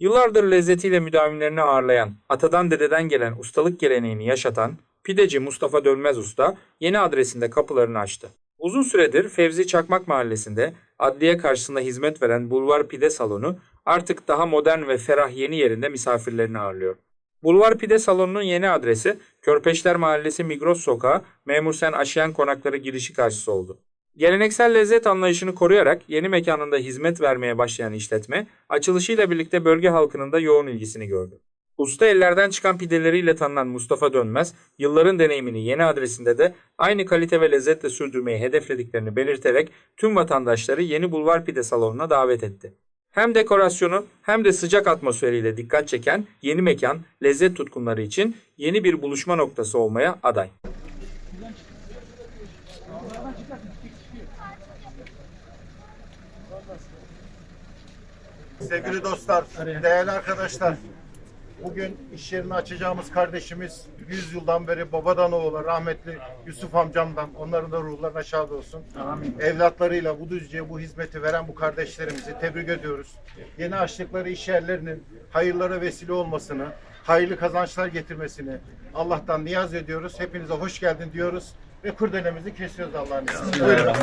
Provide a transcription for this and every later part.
Yıllardır lezzetiyle müdavimlerini ağırlayan, atadan dededen gelen ustalık geleneğini yaşatan pideci Mustafa Dönmez Usta yeni adresinde kapılarını açtı. Uzun süredir Fevzi Çakmak Mahallesi'nde adliye karşısında hizmet veren Bulvar Pide Salonu artık daha modern ve ferah yeni yerinde misafirlerini ağırlıyor. Bulvar Pide Salonu'nun yeni adresi Körpeşler Mahallesi Migros Sokağı Memur Sen Aşiyan Konakları girişi karşısı oldu. Geleneksel lezzet anlayışını koruyarak yeni mekanında hizmet vermeye başlayan işletme, açılışıyla birlikte bölge halkının da yoğun ilgisini gördü. Usta ellerden çıkan pideleriyle tanınan Mustafa Dönmez, yılların deneyimini yeni adresinde de aynı kalite ve lezzetle sürdürmeyi hedeflediklerini belirterek tüm vatandaşları yeni Bulvar Pide Salonu'na davet etti. Hem dekorasyonu hem de sıcak atmosferiyle dikkat çeken yeni mekan, lezzet tutkunları için yeni bir buluşma noktası olmaya aday. Sevgili dostlar, değerli arkadaşlar, bugün iş yerini açacağımız kardeşimiz 100 yıldan beri babadan oğula rahmetli Yusuf amcamdan, onların da ruhlarına şad olsun. Evlatlarıyla bu düzceye bu hizmeti veren bu kardeşlerimizi tebrik ediyoruz. Yeni açtıkları iş yerlerinin hayırlara vesile olmasını, hayırlı kazançlar getirmesini Allah'tan niyaz ediyoruz. Hepinize hoş geldin diyoruz ve kurdelemizi kesiyoruz Allah'ın izniyle. Buyurun.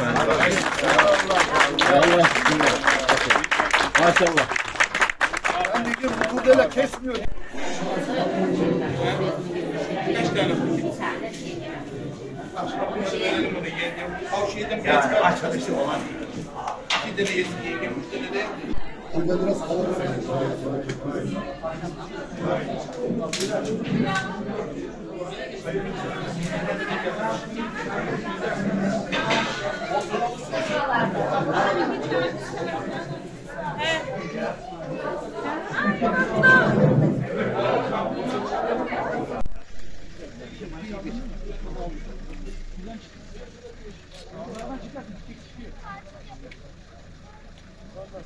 Maşallah. Ben dedim bu böyle kesmiyor. Kaç tane Avşehir'den biraz açılışı olan. İki tane yesin yengem, üç tane de Burada biraz havalı. Thank you. Onlardan çıkartın. Çıkıyor. Vallahi.